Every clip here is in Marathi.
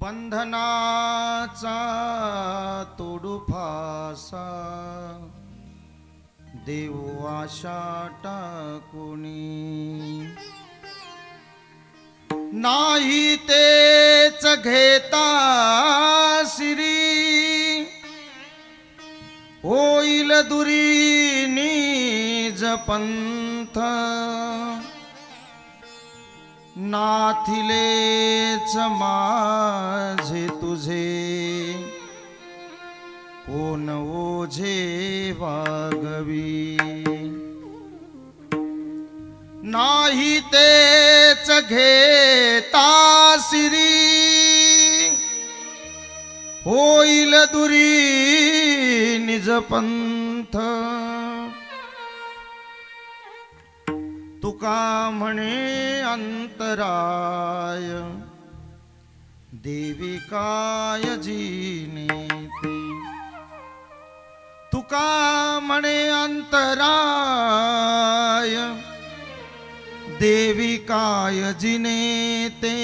बंधनाचा तोडू फासा. देऊ आशा टाकुणी नाही तेच घेता सिरी. होईल दुरी निज पंथ. नाथिलेच माझे तुझे. कोण ओझे वागवी? नाही तेच घेता सिरी. होईल दुरी निज पंथ तुका म्हणे अंतराय. देवी काय जिनेते तुका म्हणे अंतराय. देवी काय जिनेते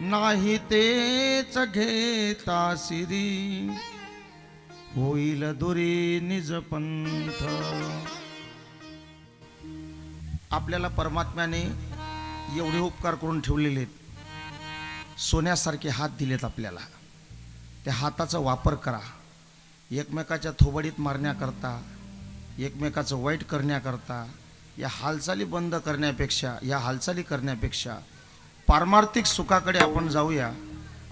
नाही तेच घेता सिरी. होईल दुरी निजपंथ आपल्याला परमात्म्याने एवढे उपकार करून ठेवलेले आहेत. सोन्यासारखे हात दिलेत आपल्याला. त्या हाताचा वापर करा. एकमेकाच्या थोबडीत मारण्याकरता एकमेकाचं वाईट करण्याकरता या हालचाली बंद करण्यापेक्षा या हालचाली करण्यापेक्षा पारमार्थिक सुखाकडे आपण जाऊया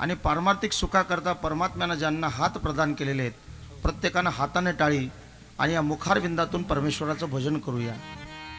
आणि पारमार्थिक सुखाकरता परमात्म्यानं ज्यांना हात प्रदान केलेले आहेत प्रत्येकानं हाताने टाळी आणि या मुखारविंदातून परमेश्वराचं भजन करूया.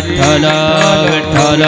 विठ्ठल विठ्ठल.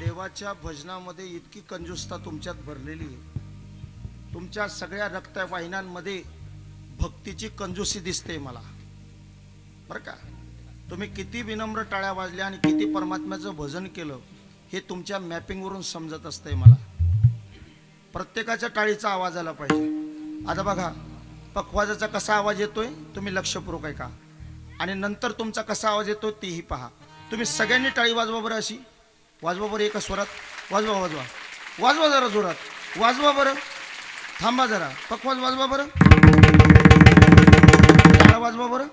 देवाच्या भजनामध्ये इतकी कंजुसता तुमच्यात भरलेली आहे. तुमच्या सगळ्या रक्तवाहिन्यांमध्ये भक्तीची कंजूसी दिसते मला. बरं का? तुम्ही किती विनम्र टाळ्या वाजल्या आणि किती परमात्म्याचं भजन केलं हे तुमच्या मॅपिंगवरून समजत असतंय मला. प्रत्येकाच्या टाळीचा आवाज आला पाहिजे. आता बघा पखवाजाचा कसा आवाज येतोय? तुम्ही लक्षपूर्वक ऐका. आणि नंतर तुमचा कसा आवाज येतो तेही पहा. तुम्ही सगळ्यांनी टाळी वाजवा बरं अशी. वाजवा बरं एका स्वरात. वाजवा वाजवा. वाजवा जरा जोरात. वाजवा बरं. थांबा जरा. पखवाज वाजवा बरं. टाळा वाजवा बरं.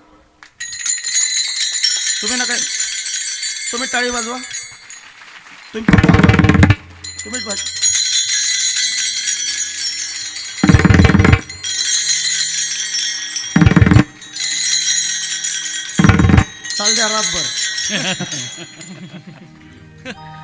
तुम्ही ना काय तुम्ही टाळी वाजवा. तुम्ही तुम्हीच वाज चाल द्या रातभर.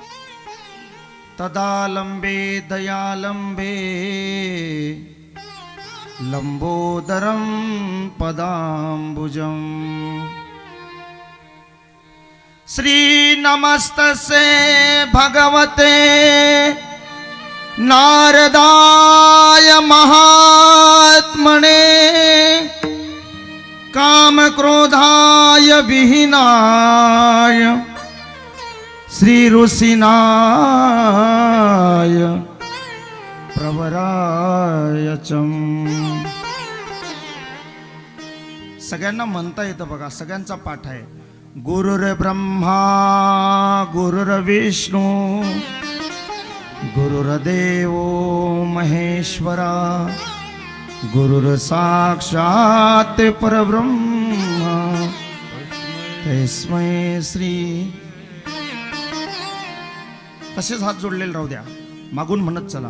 तदालम्बे दयालम्बे लम्बोदरं पदाम्बुजम्। श्रीनमस्तसे भगवते नारदाय महात्मने कामक्रोधाय विहीनाय श्रीऋषिनाय प्रवराय च सगळ्यांना म्हणता येतं बघा सगळ्यांचा पाठ आहे. गुरुर ब्रह्मा गुरुर विष्णू गुरुर्देव महेश्वरा गुरुर साक्षात परब्रह्मा. तस्मै श्री असेच हात जोडलेले राहू द्या. मागून म्हणत चला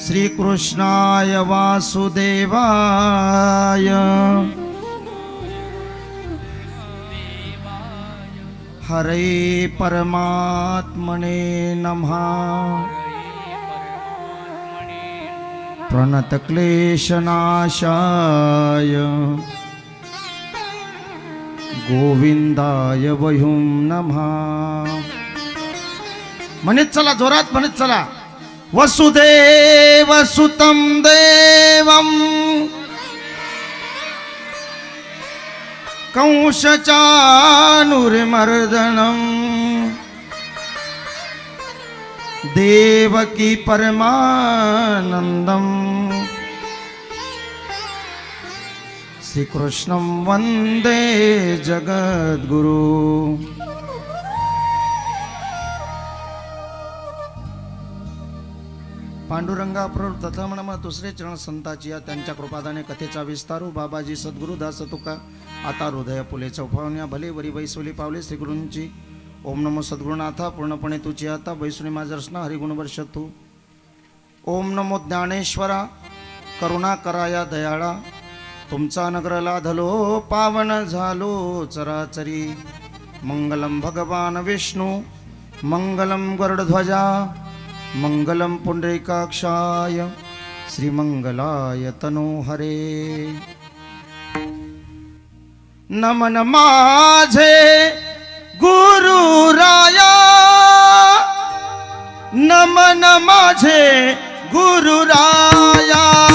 श्रीकृष्णाय वासुदेवाय. हरे परमात्मने नमः। प्रणतक्लेशनाशाय गोविंदाय वयुं नमः। म्हणत चला जोरात म्हणत चला. वसुदेव सुतम देवं कंशचानुर्मर्दनम. देवकी परमानंदम. श्रीकृष्णं वन्दे जगद्गुरु. पांडुरंगा प्रभू तथा दुसरे चरण संताची या त्यांच्या कृपादाने कथेचा विस्तारू हो. बाबाजी सद्गुरुदास तुका. आता हृदय फुले चौफावण्या भले वरी बैसवली पावले श्रीगुरूंची. ओम नमो सद्गुरुनाथा पूर्णपणे तुझी आता. बैसुनी माझं हरिगुण वर्ष तू ओम नमो ज्ञानेश्वरा करुणा कराया दयाळा. तुमचा नगर लाधलो पावन झालो चराचरी. मंगलम भगवान विष्णू मंगलम गरुडध्वजा. મંગલમ પુંડરીકાક્ષાય શ્રીમંગલાય તનો હરે નમન માઝે ગુરુ રાયા નમન માઝે ગુરુ રાયા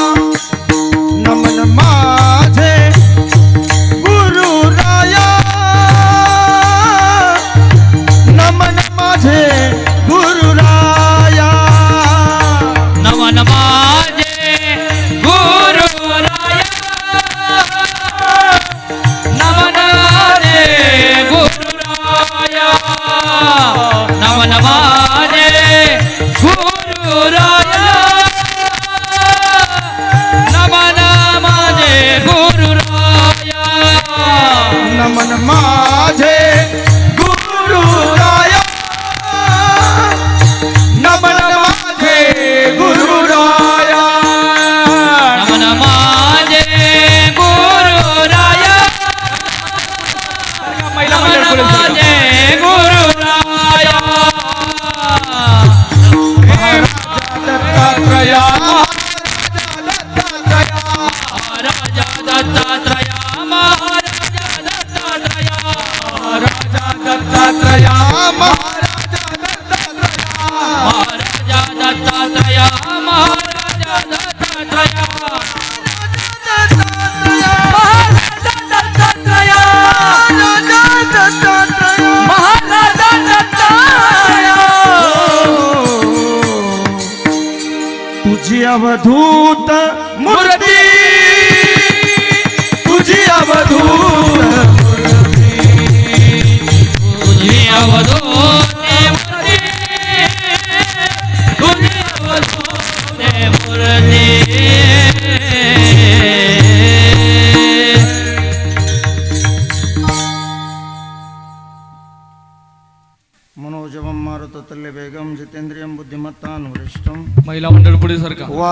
യാത്രയാമ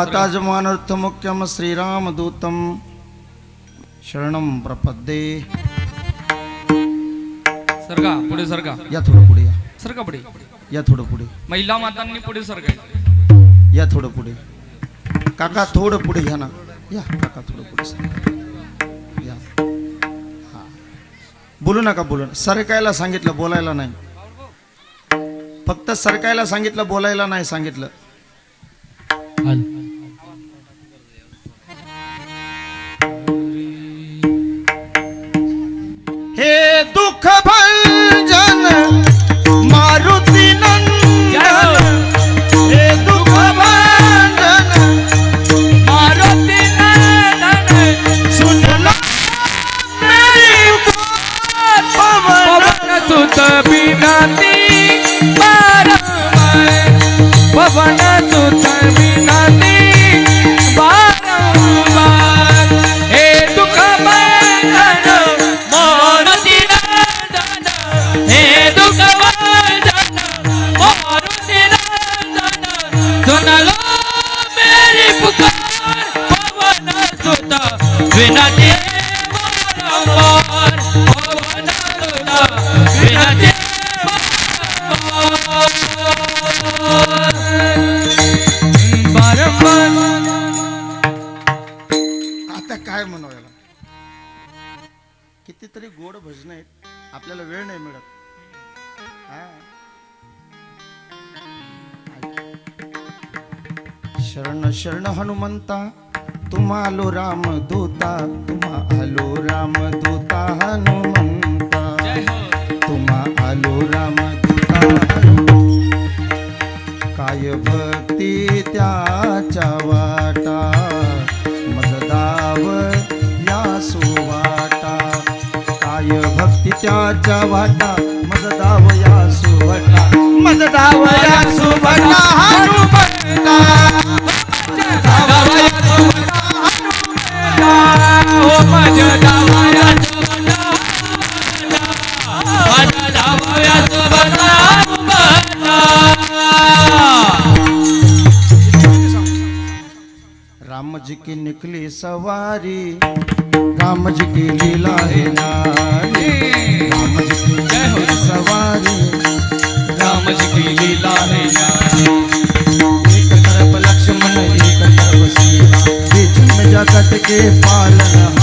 वाताजमानर्थमुख्यम श्रीरामदूतम। शरणम प्रपद्ये। सरका पुढे सरका या थोडं पुढे या. सरका पुढे. या थोडं पुढे. महिला मातांनी पुढे सरका या थोडं पुढे. काका थोडं पुढे घ्या ना. या काका थोडं पुढे सर. या. हा. बोलू नका बोलू नका. सरकायला सांगितलं बोलायला नाही. फक्त सरकायला सांगितलं बोलायला नाही सांगितलं. गोड भजन आहेत आपल्याला वेळ नाही मिळत. शरण शरण हनुमंता तुम्हा आलो राम दूता तुम्हा आलो राम दूता हनुमंता. त्याच्या वाटा मजदाव या सुवटा मजदाव या सुवटा हनुमंता हो माझ्या दावाया माझ्या दावाया राम जी की निकली सवारी राम जी की लीला है नारी राम जी की सवारी। राम जी की लीला है एक तरफ़ लक्ष्मण एक तरफ़ सीता बीच में जगत के पालन। हार